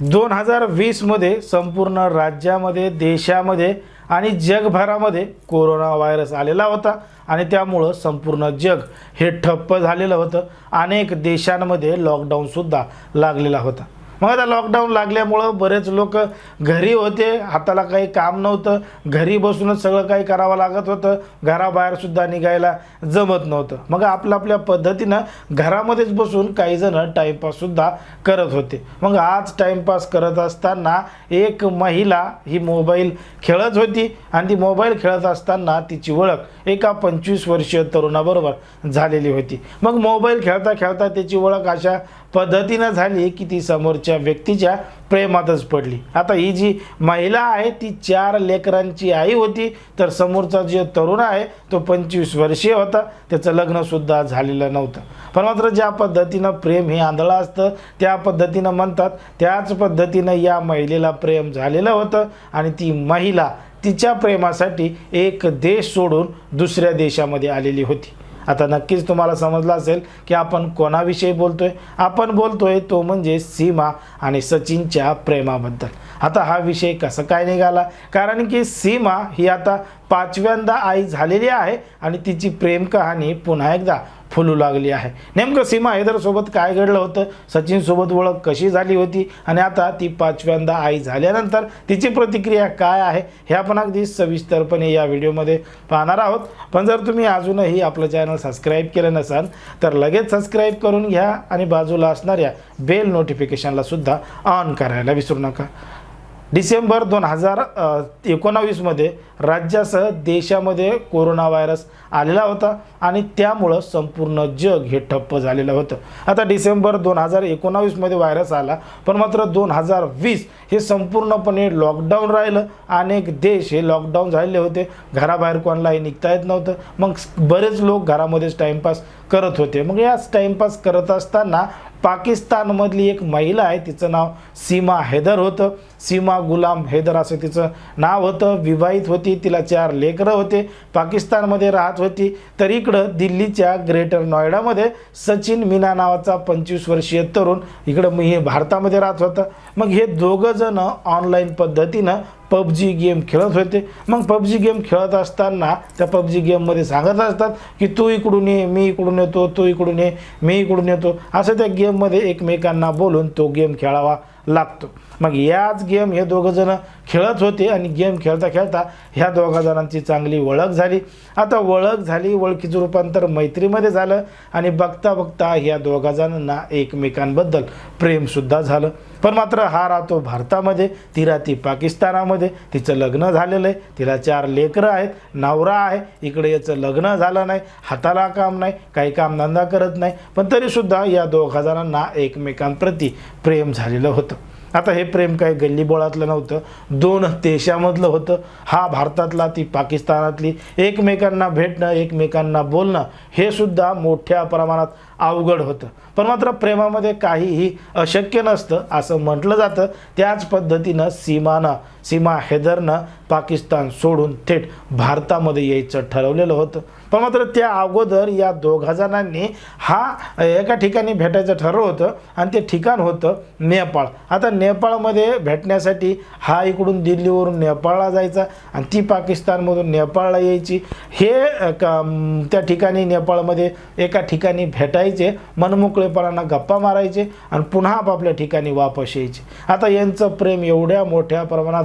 दोन हजार वीसमध्ये संपूर्ण राज्यामध्ये देशामध्ये आणि जगभरामध्ये कोरोना व्हायरस आलेला होता. आणि त्यामुळं संपूर्ण जग हे ठप्प झालेलं होतं. अनेक देशांमध्ये लॉकडाऊनसुद्धा लागलेला होता. मग आता लॉकडाऊन लागल्यामुळं बरेच लोक घरी होते. हाताला काही काम नव्हतं. घरी बसूनच सगळं काही करावं लागत होतं. घराबाहेरसुद्धा निघायला जमत नव्हतं. मग आपल्या आपल्या पद्धतीनं घरामध्येच बसून काही जण टाईमपाससुद्धा करत होते. मग आज टाईमपास करत असताना एक महिला ही मोबाईल खेळत होती आणि ती मोबाईल खेळत असताना तिची ओळख एका पंचवीस वर्षीय तरुणाबरोबर झालेली होती. मग मोबाईल खेळता खेळता त्याची ओळख अशा पद्धतीनं झाली की ती समोरच्या व्यक्तीच्या प्रेमातच पडली. आता ही जी महिला आहे ती चार लेकरांची आई होती तर समोरचा जो तरुण आहे तो पंचवीस वर्षीय होता. त्याचं लग्नसुद्धा झालेलं नव्हतं. पण मात्र ज्या पद्धतीनं प्रेम हे आंधळं असतं त्या पद्धतीनं म्हणतात त्याच पद्धतीनं या महिलेला प्रेम झालेलं होतं आणि ती महिला तिच्या प्रेमासाठी एक देश सोडून दुसऱ्या देशामध्ये आलेली होती. आता नक्कीच तुम्हाला समजलं असेल की आपण कोणाविषयी बोलतोय? आपण बोलतोय तो म्हणजे सीमा आणि सचिनच्या प्रेमाबद्दल. आता हा विषय कसं काय निघाला? कारण की सीमा ही आता पाचव्यांदा आई झालेली आहे आणि तिची प्रेम कहाणी पुन्हा एकदा फुलू लागली आहे. नेमकं सीमा हैदरसोबत काय घडलं होतं? सचिनसोबत ओळख कशी झाली होती? आणि आता ती पाचव्यांदा आई झाल्यानंतर तिची प्रतिक्रिया काय आहे? हे आपण अगदी सविस्तरपणे या व्हिडिओमध्ये पाहणार आहोत. पण जर तुम्ही अजूनही आपलं चॅनल सबस्क्राईब केलं नसाल तर लगेच सबस्क्राईब करून घ्या आणि बाजूला असणाऱ्या बेल नोटिफिकेशनला सुद्धा ऑन करायला विसरू नका. डिसेंबर दोन हजार एकोणावीसमध्ये राज्यासह देशामध्ये कोरोना व्हायरस आलेला होता आणि त्यामुळं संपूर्ण जग हे ठप्प झालेलं होतं. आता डिसेंबर दोन हजार एकोणावीसमध्ये व्हायरस आला पण मात्र दोन हजार वीस हे संपूर्णपणे लॉकडाऊन राहिलं. अनेक देश हे लॉकडाऊन झालेले होते. घराबाहेर कोणालाही निघता येत नव्हतं. मग बरेच लोक घरामध्येच टाईमपास करत होते. मग याच टाईमपास करत असताना पाकिस्तानमधली एक महिला आहे तिचं नाव सीमा हैदर होतं. सीमा गुलाम हैदर असं तिचं नाव होतं. विवाहित होती तिला चार लेकरं होते. पाकिस्तानमध्ये राहत होती. तर इकडं दिल्लीच्या ग्रेटर नोएडामध्ये सचिन मीना नावाचा पंचवीस वर्षीय तरुण इकडं मी हे भारतामध्ये राहत होतं. मग हे दोघं जण ऑनलाईन पद्धतीनं पबजी गेम खेळत होते. मग पबजी गेम खेळत असताना त्या पबजी गेममध्ये सांगत असतात की तू इकडून ये मी इकडून येतो तू इकडून ये मी इकडून येतो. असं त्या गेममध्ये एकमेकांना बोलून तो गेम खेळावा लागतो. मग याच गेम हे दोघंजणं खेळत होते आणि गेम खेळता खेळता ह्या दोघा जणांची चांगली ओळख झाली. आता ओळख झाली ओळखीचं रूपांतर मैत्रीमध्ये झालं आणि बघता बघता ह्या दोघा जणांना एकमेकांबद्दल प्रेमसुद्धा झालं. पण मात्र हा राहतो भारतामध्ये ती राहती पाकिस्तानामध्ये. तिचं लग्न झालेलं आहे तिला चार लेकरं आहेत नवरा आहे. इकडे याचं लग्न झालं नाही हाताला काम नाही काही कामधंदा करत नाही. पण तरीसुद्धा या दोघा जणांना एकमेकांप्रती प्रेम झालेलं होतं. आता हे प्रेम काही गल्लीबोळातलं नव्हतं. दोन देशामधलं होतं. हा भारतातला ती पाकिस्तानातली. एकमेकांना भेटणं एकमेकांना बोलणं हे सुद्धा मोठ्या प्रमाणात अवघड होतं. पण मात्र प्रेमामध्ये काहीही अशक्य नसतं असं म्हटलं जातं. त्याच पद्धतीनं सीमाना सीमा हैदरनं पाकिस्तान सोडून थेट भारतामध्ये यायचं ठरवलेलं होतं. पण मात्र त्या अगोदर या दोघा जणांनी हा एका ठिकाणी भेटायचं ठरवलं होतं आणि ते ठिकाण होतं नेपाळ. आता नेपाळमध्ये भेटण्यासाठी हा इकडून दिल्लीवरून नेपाळला जायचा आणि ती पाकिस्तानमधून नेपाळला यायची. हे का त्या ठिकाणी नेपाळमध्ये एका ठिकाणी भेटायचे मनमोकळेपणांना गप्पा मारायचे आणि पुन्हा आपापल्या ठिकाणी वापस यायचे. आता यांचं प्रेम एवढ्या मोठ्या प्रमाणात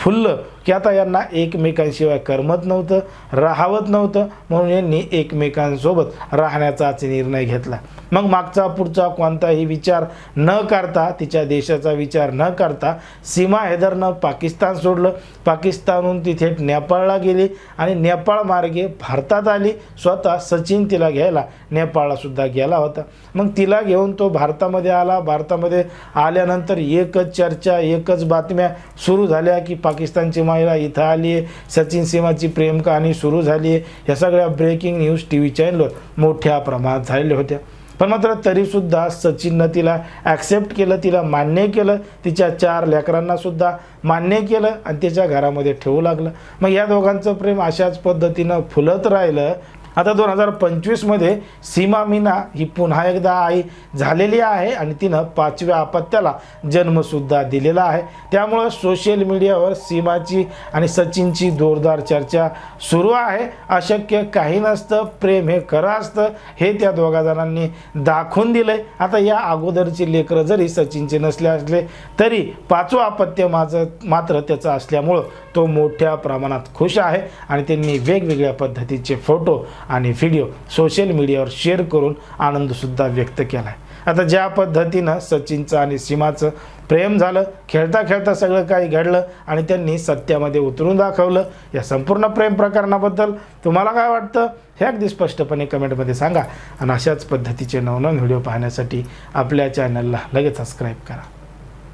फुललं की आता यांना एकमेकांशिवाय करमत नव्हतं राहावत नव्हतं म्हणून यांनी एकमेकांसोबत राहण्याचाच निर्णय घेतला. मग मागचा पुढचा कोणताही विचार न करता तिच्या देशाचा विचार न करता सीमा हैदरनं पाकिस्तान सोडलं. पाकिस्तानहून ती थेट नेपाळला गेली आणि नेपाळ मार्गे भारतात आली. स्वतः सचिन तिला घ्यायला नेपाळलासुद्धा गेला होता. मग तिला घेऊन तो भारतामध्ये आला. भारतामध्ये आल्यानंतर एकच चर्चा एकच बातम्या सुरू झाल्या की पाकिस्तानची महिला इथं आली आहे सचिन सीमाची प्रेम कहाणी सुरू झाली आहे ह्या सगळ्या ब्रेकिंग न्यूज टी व्ही चॅनलवर मोठ्या प्रमाणात झालेल्या होत्या. पण मात्र तरीसुद्धा सचिननं तिला ॲक्सेप्ट केलं तिला मान्य केलं. तिच्या चार लेकरांना सुद्धा मान्य केलं आणि त्याच्या घरामध्ये ठेवू लागलं. मग या दोघांचं प्रेम अशाच पद्धतीनं फुलत राहिलं आता दोन हजार पंचवीसमध्ये सीमा मीना ही पुन्हा एकदा आई झालेली आहे आणि तिनं पाचव्या अपत्याला जन्मसुद्धा दिलेला आहे. त्यामुळं सोशल मीडियावर सीमाची आणि सचिनची जोरदार चर्चा सुरू आहे. अशक्य काही नसतं प्रेम हे खरं असतं हे त्या दोघा जणांनी दाखवून आहे आता या अगोदरची लेकरं जरी सचिनचे नसले असले तरी पाचवं अपत्य माझं मात्र त्याचं असल्यामुळं तो मोठ्या प्रमाणात खुश आहे आणि त्यांनी वेगवेगळ्या पद्धतीचे फोटो आणि व्हिडिओ सोशल मीडियावर शेअर करून आनंदसुद्धा व्यक्त केला आहे आता ज्या पद्धतीनं सचिनचं आणि सीमाचं प्रेम झालं खेळता खेळता सगळं काही घडलं आणि त्यांनी सत्यामध्ये उतरून दाखवलं या संपूर्ण प्रेम प्रकरणाबद्दल तुम्हाला काय वाटतं? हे अगदी स्पष्टपणे कमेंटमध्ये सांगा. आणि अशाच पद्धतीचे नवनवीन व्हिडिओ पाहण्यासाठी आपल्या चॅनलला लगेच सबस्क्राईब करा.